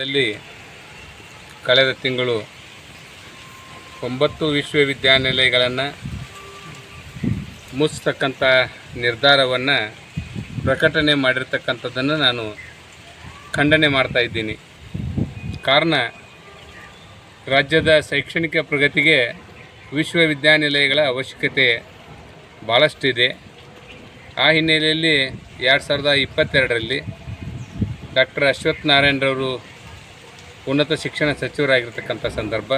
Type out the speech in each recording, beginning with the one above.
ದಲ್ಲಿ ಕಳೆದ ತಿಂಗಳು ಒಂಬತ್ತು ವಿಶ್ವವಿದ್ಯಾನಿಲಯಗಳನ್ನು ಮುಚ್ಚತಕ್ಕಂಥ ನಿರ್ಧಾರವನ್ನು ಪ್ರಕಟಣೆ ಮಾಡಿರ್ತಕ್ಕಂಥದ್ದನ್ನು ನಾನು ಖಂಡನೆ ಮಾಡ್ತಾ ಇದ್ದೀನಿ. ಕಾರಣ, ರಾಜ್ಯದ ಶೈಕ್ಷಣಿಕ ಪ್ರಗತಿಗೆ ವಿಶ್ವವಿದ್ಯಾನಿಲಯಗಳ ಅವಶ್ಯಕತೆ ಭಾಳಷ್ಟಿದೆ ಆ ಹಿನ್ನೆಲೆಯಲ್ಲಿ ಎರಡು ಸಾವಿರದ ಇಪ್ಪತ್ತೆರಡರಲ್ಲಿ ಡಾಕ್ಟರ್ ಅಶ್ವಥ್ ನಾರಾಯಣರವರು ಉನ್ನತ ಶಿಕ್ಷಣ ಸಚಿವರಾಗಿರ್ತಕ್ಕಂಥ ಸಂದರ್ಭ,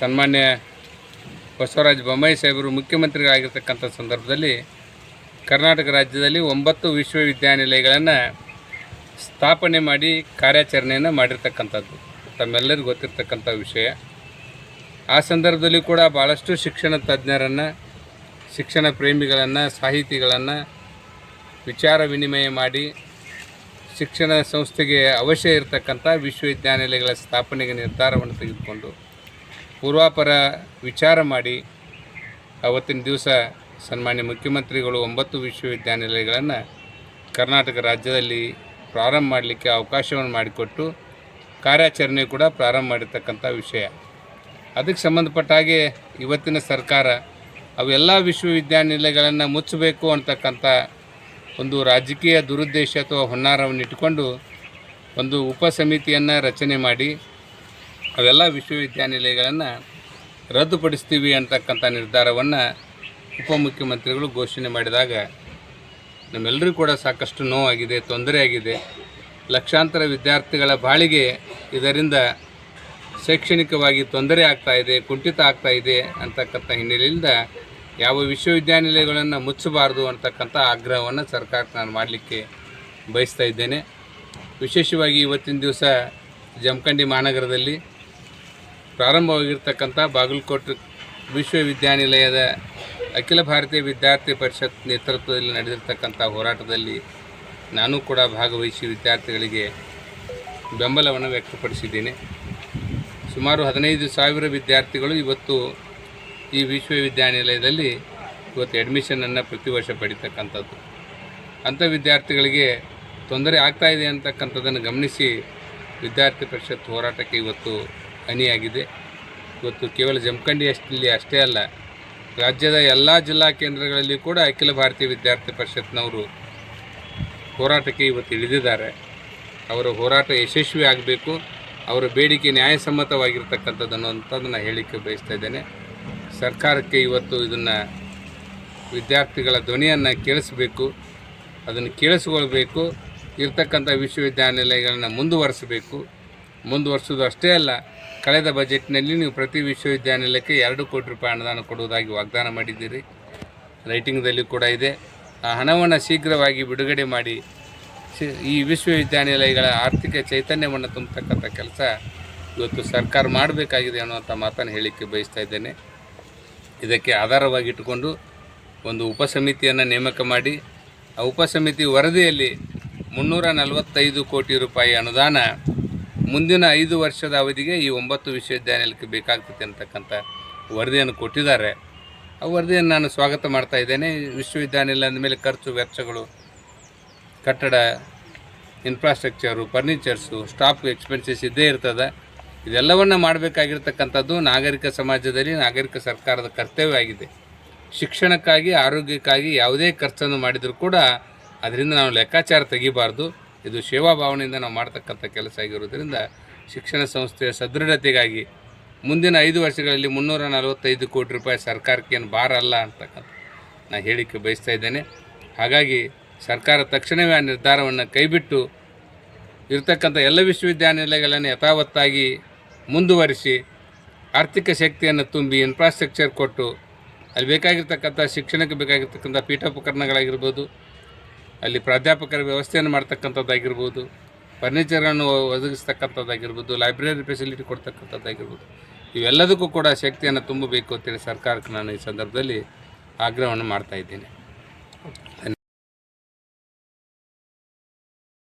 ಸನ್ಮಾನ್ಯ ಬಸವರಾಜ ಬೊಮ್ಮಾಯಿ ಸಾಹೇಬರು ಮುಖ್ಯಮಂತ್ರಿಗಳಾಗಿರ್ತಕ್ಕಂಥ ಸಂದರ್ಭದಲ್ಲಿ ಕರ್ನಾಟಕ ರಾಜ್ಯದಲ್ಲಿ ಒಂಬತ್ತು ವಿಶ್ವವಿದ್ಯಾನಿಲಯಗಳನ್ನು ಸ್ಥಾಪನೆ ಮಾಡಿ ಕಾರ್ಯಾಚರಣೆಯನ್ನು ಮಾಡಿರ್ತಕ್ಕಂಥದ್ದು. ತಮ್ಮೆಲ್ಲರಿಗೂ ಗೊತ್ತಿರ್ತಕ್ಕಂಥ ವಿಷಯ. ಆ ಸಂದರ್ಭದಲ್ಲಿ ಕೂಡ ಭಾಳಷ್ಟು ಶಿಕ್ಷಣ ತಜ್ಞರನ್ನು, ಶಿಕ್ಷಣ ಪ್ರೇಮಿಗಳನ್ನು, ಸಾಹಿತಿಗಳನ್ನು ವಿಚಾರ ವಿನಿಮಯ ಮಾಡಿ ಶಿಕ್ಷಣ ಸಂಸ್ಥೆಗೆ ಅವಶ್ಯ ಇರತಕ್ಕಂಥ ವಿಶ್ವವಿದ್ಯಾನಿಲಯಗಳ ಸ್ಥಾಪನೆಗೆ ನಿರ್ಧಾರವನ್ನು ತೆಗೆದುಕೊಂಡು ಪೂರ್ವಾಪರ ವಿಚಾರ ಮಾಡಿ ಅವತ್ತಿನ ದಿವಸ ಸನ್ಮಾನ್ಯ ಮುಖ್ಯಮಂತ್ರಿಗಳು ಒಂಬತ್ತು ವಿಶ್ವವಿದ್ಯಾನಿಲಯಗಳನ್ನು ಕರ್ನಾಟಕ ರಾಜ್ಯದಲ್ಲಿ ಪ್ರಾರಂಭ ಮಾಡಲಿಕ್ಕೆ ಅವಕಾಶವನ್ನು ಮಾಡಿಕೊಟ್ಟು ಕಾರ್ಯಾಚರಣೆ ಕೂಡ ಪ್ರಾರಂಭ ಮಾಡಿರ್ತಕ್ಕಂಥ ವಿಷಯ. ಅದಕ್ಕೆ ಸಂಬಂಧಪಟ್ಟ ಹಾಗೆ ಇವತ್ತಿನ ಸರ್ಕಾರ ಅವೆಲ್ಲ ವಿಶ್ವವಿದ್ಯಾನಿಲಯಗಳನ್ನು ಮುಚ್ಚಬೇಕು ಅಂತಕ್ಕಂಥ ಒಂದು ರಾಜಕೀಯ ದುರುದ್ದೇಶ ಅಥವಾ ಹೊನ್ನಾರವನ್ನು ಇಟ್ಟುಕೊಂಡು ಒಂದು ಉಪ ಸಮಿತಿಯನ್ನು ರಚನೆ ಮಾಡಿ ಅವೆಲ್ಲ ವಿಶ್ವವಿದ್ಯಾನಿಲಯಗಳನ್ನು ರದ್ದುಪಡಿಸ್ತೀವಿ ಅಂತಕ್ಕಂಥ ನಿರ್ಧಾರವನ್ನು ಉಪಮುಖ್ಯಮಂತ್ರಿಗಳು ಘೋಷಣೆ ಮಾಡಿದಾಗ ನಮ್ಮೆಲ್ಲರಿಗೂ ಕೂಡ ಸಾಕಷ್ಟು ನೋವಾಗಿದೆ, ತೊಂದರೆ ಆಗಿದೆ. ಲಕ್ಷಾಂತರ ವಿದ್ಯಾರ್ಥಿಗಳ ಬಾಳಿಗೆ ಇದರಿಂದ ಶೈಕ್ಷಣಿಕವಾಗಿ ತೊಂದರೆ ಆಗ್ತಾ ಇದೆ, ಕುಂಠಿತ ಆಗ್ತಾ ಇದೆ ಅಂತಕ್ಕಂಥ ಹಿನ್ನೆಲೆಯಿಂದ ಯಾವ ವಿಶ್ವವಿದ್ಯಾನಿಲಯಗಳನ್ನು ಮುಚ್ಚಬಾರ್ದು ಅಂತಕ್ಕಂಥ ಆಗ್ರಹವನ್ನು ಸರ್ಕಾರಕ್ಕೆ ನಾನು ಮಾಡಲಿಕ್ಕೆ ಬಯಸ್ತಾ ಇದ್ದೇನೆ. ವಿಶೇಷವಾಗಿ ಇವತ್ತಿನ ದಿವಸ ಜಮಖಂಡಿ ಮಹಾನಗರದಲ್ಲಿ ಪ್ರಾರಂಭವಾಗಿರ್ತಕ್ಕಂಥ ಬಾಗಲಕೋಟೆ ವಿಶ್ವವಿದ್ಯಾನಿಲಯದ ಅಖಿಲ ಭಾರತೀಯ ವಿದ್ಯಾರ್ಥಿ ಪರಿಷತ್ ನೇತೃತ್ವದಲ್ಲಿ ನಡೆದಿರ್ತಕ್ಕಂಥ ಹೋರಾಟದಲ್ಲಿ ನಾನು ಕೂಡ ಭಾಗವಹಿಸಿ ವಿದ್ಯಾರ್ಥಿಗಳಿಗೆ ಬೆಂಬಲವನ್ನು ವ್ಯಕ್ತಪಡಿಸಿದ್ದೇನೆ. ಸುಮಾರು ಹದಿನೈದು ಸಾವಿರ ವಿದ್ಯಾರ್ಥಿಗಳು ಇವತ್ತು ಈ ವಿಶ್ವವಿದ್ಯಾನಿಲಯದಲ್ಲಿ ಇವತ್ತು ಅಡ್ಮಿಷನನ್ನು ಪ್ರತಿ ವರ್ಷ ಪಡಿತಕ್ಕಂಥದ್ದು. ಅಂಥ ವಿದ್ಯಾರ್ಥಿಗಳಿಗೆ ತೊಂದರೆ ಆಗ್ತಾಯಿದೆ ಅಂತಕ್ಕಂಥದ್ದನ್ನು ಗಮನಿಸಿ ವಿದ್ಯಾರ್ಥಿ ಪರಿಷತ್ ಹೋರಾಟಕ್ಕೆ ಇವತ್ತು ಹನಿಯಾಗಿದೆ. ಇವತ್ತು ಕೇವಲ ಜಮಖಂಡಿ ಅಷ್ಟಲ್ಲಿ ಅಷ್ಟೇ ಅಲ್ಲ, ರಾಜ್ಯದ ಎಲ್ಲ ಜಿಲ್ಲಾ ಕೇಂದ್ರಗಳಲ್ಲಿ ಕೂಡ ಅಖಿಲ ಭಾರತೀಯ ವಿದ್ಯಾರ್ಥಿ ಪರಿಷತ್ನವರು ಹೋರಾಟಕ್ಕೆ ಇವತ್ತು ಇಳಿದಿದ್ದಾರೆ. ಅವರ ಹೋರಾಟ ಯಶಸ್ವಿ ಆಗಬೇಕು, ಅವರ ಬೇಡಿಕೆ ನ್ಯಾಯಸಮ್ಮತವಾಗಿರ್ತಕ್ಕಂಥದ್ದನ್ನು ಅಂತದನ್ನು ಹೇಳಲಿಕ್ಕೆ ಬಯಸ್ತಾ ಇದ್ದೇನೆ. ಸರ್ಕಾರಕ್ಕೆ ಇವತ್ತು ಇದನ್ನು ವಿದ್ಯಾರ್ಥಿಗಳ ಧ್ವನಿಯನ್ನು ಕೇಳಿಸಬೇಕು, ಅದನ್ನು ಕೇಳಿಸ್ಕೊಳ್ಬೇಕು, ಇರ್ತಕ್ಕಂಥ ವಿಶ್ವವಿದ್ಯಾನಿಲಯಗಳನ್ನು ಮುಂದುವರಿಸಬೇಕು. ಮುಂದುವರಿಸೋದು ಅಷ್ಟೇ ಅಲ್ಲ, ಕಳೆದ ಬಜೆಟ್ನಲ್ಲಿ ನೀವು ಪ್ರತಿ ವಿಶ್ವವಿದ್ಯಾನಿಲಯಕ್ಕೆ ಎರಡು ಕೋಟಿ ರೂಪಾಯಿ ಅನುದಾನ ಕೊಡುವುದಾಗಿ ವಾಗ್ದಾನ ಮಾಡಿದ್ದೀರಿ. ರೈಟಿಂಗ್ದಲ್ಲಿ ಕೂಡ ಇದೆ. ಆ ಹಣವನ್ನು ಶೀಘ್ರವಾಗಿ ಬಿಡುಗಡೆ ಮಾಡಿ ಈ ವಿಶ್ವವಿದ್ಯಾನಿಲಯಗಳ ಆರ್ಥಿಕ ಚೈತನ್ಯವನ್ನು ತುಂಬತಕ್ಕಂಥ ಕೆಲಸ ಇವತ್ತು ಸರ್ಕಾರ ಮಾಡಬೇಕಾಗಿದೆ ಅನ್ನುವಂಥ ಮಾತನ್ನು ಹೇಳಲಿಕ್ಕೆ ಬಯಸ್ತಾ ಇದ್ದೇನೆ. ಇದಕ್ಕೆ ಆಧಾರವಾಗಿಟ್ಟುಕೊಂಡು ಒಂದು ಉಪಸಮಿತಿಯನ್ನು ನೇಮಕ ಮಾಡಿ, ಆ ಉಪಸಮಿತಿ ವರದಿಯಲ್ಲಿ ಮುನ್ನೂರ ನಲವತ್ತೈದು ಕೋಟಿ ರೂಪಾಯಿ ಅನುದಾನ ಮುಂದಿನ ಐದು ವರ್ಷದ ಅವಧಿಗೆ ಈ ಒಂಬತ್ತು ವಿಶ್ವವಿದ್ಯಾನಿಲಯಕ್ಕೆ ಬೇಕಾಗ್ತದೆ ಅಂತಕ್ಕಂಥ ವರದಿಯನ್ನು ಕೊಟ್ಟಿದ್ದಾರೆ. ಆ ವರದಿಯನ್ನು ನಾನು ಸ್ವಾಗತ ಮಾಡ್ತಾ ಇದ್ದೇನೆ. ವಿಶ್ವವಿದ್ಯಾನಿಲಯ ಅಂದಮೇಲೆ ಖರ್ಚು, ವೆಚ್ಚಗಳು, ಕಟ್ಟಡ ಇನ್ಫ್ರಾಸ್ಟ್ರಕ್ಚರು ಫರ್ನಿಚರ್ಸು ಸ್ಟಾಫ್ ಎಕ್ಸ್ಪೆನ್ಸಸ್ ಇದ್ದೇ ಇರ್ತದೆ. ಇದೆಲ್ಲವನ್ನು ಮಾಡಬೇಕಾಗಿರ್ತಕ್ಕಂಥದ್ದು ನಾಗರಿಕ ಸಮಾಜದಲ್ಲಿ ನಾಗರಿಕ ಸರ್ಕಾರದ ಕರ್ತವ್ಯ ಆಗಿದೆ. ಶಿಕ್ಷಣಕ್ಕಾಗಿ, ಆರೋಗ್ಯಕ್ಕಾಗಿ ಯಾವುದೇ ಖರ್ಚನ್ನು ಮಾಡಿದರೂ ಕೂಡ ಅದರಿಂದ ನಾವು ಲೆಕ್ಕಾಚಾರ ತೆಗಿಬಾರ್ದು. ಇದು ಸೇವಾ ಭಾವನೆಯಿಂದ ನಾವು ಮಾಡ್ತಕ್ಕಂಥ ಕೆಲಸ ಆಗಿರೋದ್ರಿಂದ ಶಿಕ್ಷಣ ಸಂಸ್ಥೆಯ ಸದೃಢತೆಗಾಗಿ ಮುಂದಿನ ಐದು ವರ್ಷಗಳಲ್ಲಿ ಮುನ್ನೂರ ನಲವತ್ತೈದು ಕೋಟಿ ರೂಪಾಯಿ ಸರ್ಕಾರಕ್ಕೆ ಏನು ಭಾರ ಅಲ್ಲ ಅಂತಕ್ಕಂಥ ನಾನು ಹೇಳಿಕೆ ಬಯಸ್ತಾ ಇದ್ದೇನೆ. ಹಾಗಾಗಿ ಸರ್ಕಾರ ತಕ್ಷಣವೇ ಆ ನಿರ್ಧಾರವನ್ನು ಕೈಬಿಟ್ಟು ಇರತಕ್ಕಂಥ ಎಲ್ಲ ವಿಶ್ವವಿದ್ಯಾನಿಲಯಗಳನ್ನು ಯಥಾವತ್ತಾಗಿ ಮುಂದುವರಿಸಿ ಆರ್ಥಿಕ ಶಕ್ತಿಯನ್ನು ತುಂಬಿ ಇನ್ಫ್ರಾಸ್ಟ್ರಕ್ಚರ್ ಕೊಟ್ಟು ಅಲ್ಲಿ ಬೇಕಾಗಿರ್ತಕ್ಕಂಥ ಶಿಕ್ಷಣಕ್ಕೆ ಬೇಕಾಗಿರ್ತಕ್ಕಂಥ ಪೀಠೋಪಕರಣಗಳಾಗಿರ್ಬೋದು, ಅಲ್ಲಿ ಪ್ರಾಧ್ಯಾಪಕರ ವ್ಯವಸ್ಥೆಯನ್ನು ಮಾಡ್ತಕ್ಕಂಥದ್ದಾಗಿರ್ಬೋದು ಫರ್ನಿಚರನ್ನು ಒದಗಿಸ್ತಕ್ಕಂಥದ್ದಾಗಿರ್ಬೋದು ಲೈಬ್ರರಿ ಫೆಸಿಲಿಟಿ ಕೊಡ್ತಕ್ಕಂಥದ್ದಾಗಿರ್ಬೋದು, ಇವೆಲ್ಲದಕ್ಕೂ ಕೂಡ ಶಕ್ತಿಯನ್ನು ತುಂಬಬೇಕು ಅಂತೇಳಿ ಸರ್ಕಾರಕ್ಕೆ ನಾನು ಈ ಸಂದರ್ಭದಲ್ಲಿ ಆಗ್ರಹವನ್ನು ಮಾಡ್ತಾ ಇದ್ದೇನೆ.